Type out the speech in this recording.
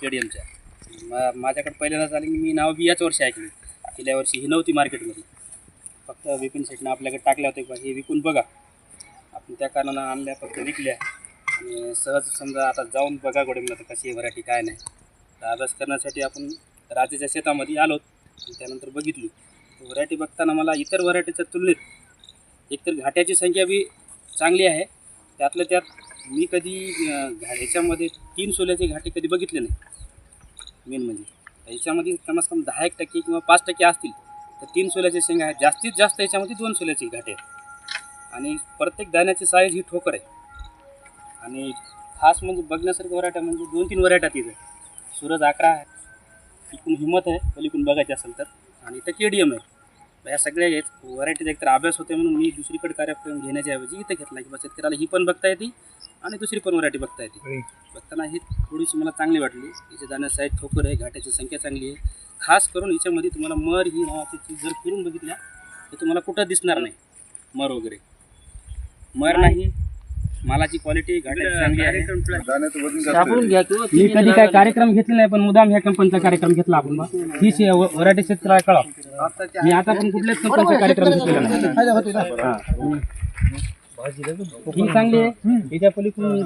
स्टेडियमच्या. मा माझ्याकडे पहिल्यांदाच आली मी नाव बी याच वर्षी ऐकली. गेल्या वर्षी ही नव्हती मार्केटमध्ये. फक्त विपिन सेटनं आपल्याकडे टाकल्या होत्या हे विकून बघा. आपण त्या कारणानं आणल्या फक्त विकल्या. आणि सहज समजा आता जाऊन बघा गोडे आता कशी व्हरायटी काय नाही. तर अभ्यास करण्यासाठी आपण राजाच्या शेतामध्ये आलो आणि त्यानंतर बघितली. व्हरायटी बघताना मला इतर व्हरायटीच्या तुलनेत एकतर घाट्याची संख्या बी चांगली आहे. त्यातल्या त्यात मी कधी घा- ह्याच्यामध्ये तीन सोल्याचे घाटे कधी बघितले नाही. मेन म्हणजे. ह्याच्यामध्ये कमीत कमी दहा एक टक्के किंवा पाच टक्के असतील तर तीन सोल्याचे शेंगा आहेत. जास्तीत जास्त याच्यामध्ये दोन सोल्याचे घाटे आहेत. आणि प्रत्येक दाण्याची साईज ही ठोकर आहे. आणि खास म्हणजे बघण्यासारखं वरायटा म्हणजे दोन तीन वरायटा तिथं सूरज अकरा आहे. इकडून हिंमत आहे पलीकडून बघायची असेल तर. आणि इथं के डी एम आहे. ह्या सगळ्या आहेत व्हरायटीचा एकतर अभ्यास होते म्हणून मी दुसरीकडे कार्यक्रम घेण्याच्या ऐवजी इथं घेतला की बा शेतकऱ्याला ही पण बघता येते आणि दुसरी पण व्हरायटी बघता येते. बघताना ही थोडीशी मला चांगली वाटली. हिच्या जाण्याची साईज ठोकर आहे घाट्याची संख्या चांगली आहे. खास करून हिच्यामध्ये तुम्हाला मर ही नावाची चीज जर फिरून बघितल्या तर तुम्हाला कुठं दिसणार नाही. मर वगैरे. मर नाही. मालाची क्वालिटी घाट्याची चांगली आहे. आपण घ्या किंवा मी कधी काय कार्यक्रम घेतले नाही पण मुदाम ह्या कंपनीचा कार्यक्रम घेतला आपण. ही व्हरायटी शेतकऱ्याला कळा मी आता पण कुठल्याच कंपनीचा कार्यक्रम नाही. हा. ही चांगली आहे? हिच्या पलीकडून